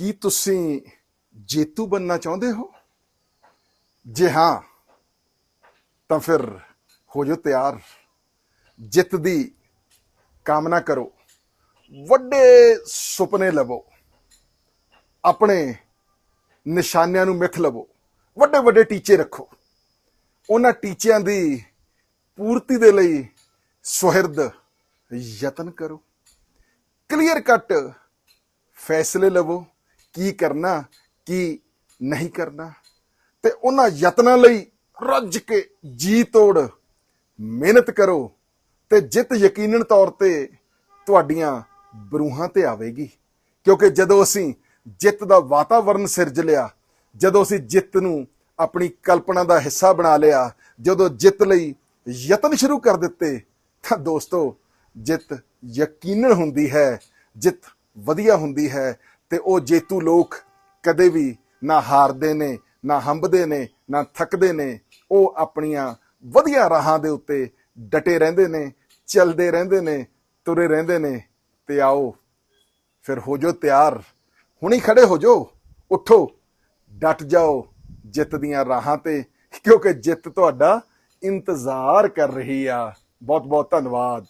ਕੀ ਤੁਸੀਂ ਜੇਤੂ ਬੰਨਣਾ ਚਾਹੁੰਦੇ ਹੋ? ਜੇ ਹਾਂ, ਤਾਂ ਫਿਰ ਹੋ ਜਾਓ ਤਿਆਰ। ਜਿੱਤ ਦੀ ਕਾਮਨਾ ਕਰੋ। ਵੱਡੇ ਸੁਪਨੇ ਲਵੋ। ਆਪਣੇ ਨਿਸ਼ਾਨਿਆਂ ਨੂੰ ਮਿੱਥ ਲਵੋ। ਵੱਡੇ ਵੱਡੇ ਟੀਚੇ ਰੱਖੋ। ਉਹਨਾਂ ਟੀਚਿਆਂ ਦੀ ਪੂਰਤੀ ਦੇ ਲਈ ਸੁਹਿਰਦ ਯਤਨ ਕਰੋ। ਕਲੀਅਰ ਕੱਟ ਫੈਸਲੇ ਲਵੋ। ਕੀ ਕਰਨਾ, ਕੀ ਨਹੀਂ ਕਰਨਾ। ਤੇ ਉਹਨਾਂ ਯਤਨਾਂ ਲਈ ਰੱਜ ਕੇ ਜੀ ਤੋੜ, ਮਿਹਨਤ ਕਰੋ ਤੇ ਜਿੱਤ ਯਕੀਨਨ ਤੌਰ ਤੇ ਤੁਹਾਡੀਆਂ ਬਰੂਹਾਂ ਤੇ ਆਵੇਗੀ। ਕਿਉਂਕਿ ਜਦੋਂ ਅਸੀਂ ਜਿੱਤ ਦਾ ਵਾਤਾਵਰਣ ਸਿਰਜ ਲਿਆ, ਜਦੋਂ ਅਸੀਂ ਜਿੱਤ ਨੂੰ ਆਪਣੀ ਕਲਪਨਾ ਦਾ ਹਿੱਸਾ ਬਣਾ ਲਿਆ, ਜਦੋਂ ਜਿੱਤ ਲਈ ਯਤਨ ਸ਼ੁਰੂ ਕਰ ਦਿੱਤੇ, ਤਾਂ ਦੋਸਤੋ, ਜਿੱਤ ਯਕੀਨਨ ਹੁੰਦੀ ਹੈ, ਜਿੱਤ ਵਧੀਆ ਹੁੰਦੀ ਹੈ ਤੇ ਉਹ ਜੇਤੂ ਲੋਕ ਕਦੇ ਵੀ ਨਾ ਹਾਰਦੇ ਨੇ, ਨਾ ਹੰਬਦੇ ਨੇ, ਨਾ ਥੱਕਦੇ ਨੇ, ਉਹ ਆਪਣੀਆਂ ਵਧੀਆ ਰਾਹਾਂ ਦੇ ਉੱਤੇ ਡਟੇ ਰਹਿੰਦੇ ਨੇ, ਚੱਲਦੇ ਰਹਿੰਦੇ ਨੇ, ਤੁਰੇ ਰਹਿੰਦੇ ਨੇ, ਤੇ ਆਓ ਫਿਰ ਹੋ ਜਾਓ ਤਿਆਰ। ਹੁਣੀ ਖੜੇ ਹੋ ਜਾਓ ਉੱਠੋ, ਡਟ ਜਾਓ ਜਿੱਤ ਦੀਆਂ ਰਾਹਾਂ ਤੇ, ਕਿਉਂਕਿ ਜਿੱਤ ਤੁਹਾਡਾ ਇੰਤਜ਼ਾਰ ਕਰ ਰਹੀ ਆ। ਬਹੁਤ ਬਹੁਤ ਧੰਨਵਾਦ।